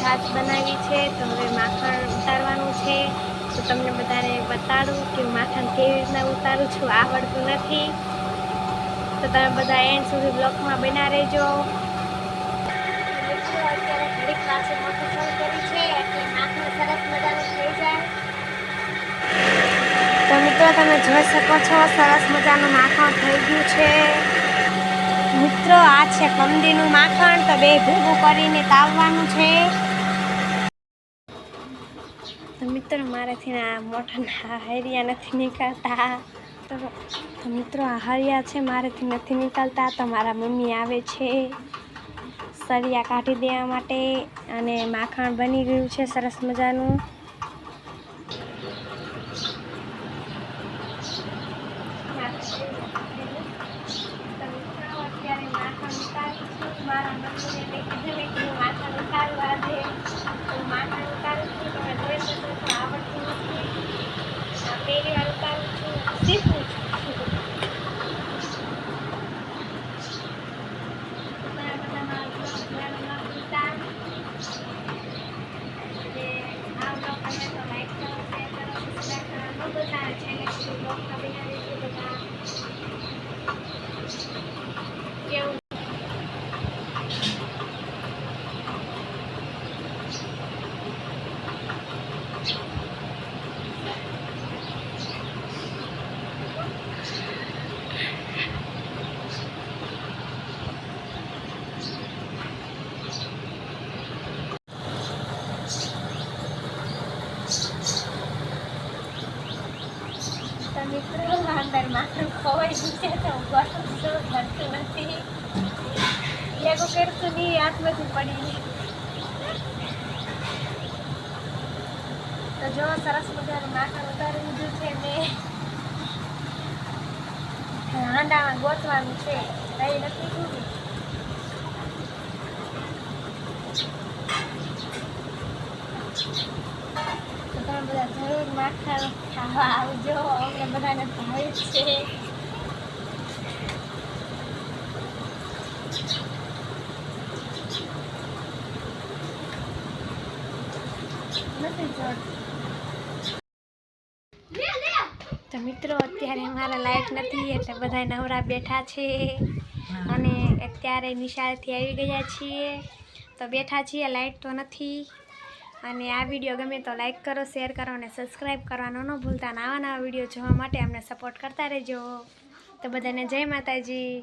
છાશ બનાવી છે, તો હવે માખણ ઉતારવાનું છે. તો તમને બધાને બતાડું કે માખણ કેવી રીતના ઉતારું છું, આવડતું નથી. તો તમે બધા એન્ડ સુધી બ્લોકમાં બના રહેજો. અત્યારે ઘડીક પાસે મોટું ફોન છે, એટલે માખણ સરસ મજાનું થઈ જાય. તો મિત્રો, તમે જોઈ શકો છો, સરસ મજાનું માખણ થઈ ગયું છે. મિત્રો આ છે કંદીનું માખણ, તો બે ભેગું કરીને તાવવાનું છે. તો મિત્રો, મારાથી આ મોટા હરિયા નથી નીકળતા. તો મિત્રો, આ હરિયા છે, મારેથી નથી નીકળતા. તો મારા મમ્મી આવે છે સરિયા કાઢી દેવા માટે અને માખણ બની ગયું છે, સરસ મજાનું. અત્યારે ઉતારું છું મારા મમ્મીને મેં કીધું મેં કીધું માખણ ઉતારવા દે તો માખણ ઉતારું છું તમે જોઈ શકો છો આવડતું નથી આ પહેલી વાર ઉતારું છું શીખું છું તમારા બધા મારા બ્લોગ જોવાનું ન ભૂલતા અને આ બ્લોગ ગમે તો લાઈક કરો શેર કરો સબસ્ક્રાઈબ કરવાનું ન ભૂલતા અને છેલ્લે સુધી બ્લોગમાં બન્યા રહેજો બધા કેવું મિત્રો અંદર માથું ખોવાઈ ગયું છે, તો ગોઠું તો ભરતું નથી. લેગો કરતું નહીં હાથમાંથી પડી તો જો, સરસ મજાનું માથા ઉતારી લીધું છે મેં હાંડામાં ગોતવાનું છે રહી નથી ગયું તો તમે બધા જરૂર માખણ ખાવા આવજો અમને બધાને ભાવે છે તો મિત્રો અત્યારે અમારા લાયક નથી એટલે બધા નવરા બેઠા છે. અને અત્યારે નિશાળથી આવી ગયા છીએ. તો બેઠા છીએ લાઇટ તો નથી. અને આ વીડિયો ગમે તો લાઈક કરો, શેર કરો અને સબસ્ક્રાઈબ કરવાનો ન ભૂલતા. નવા નવા વીડિયો જોવા માટે અમને સપોર્ટ કરતા રહેજો. તો બધાને જય માતાજી.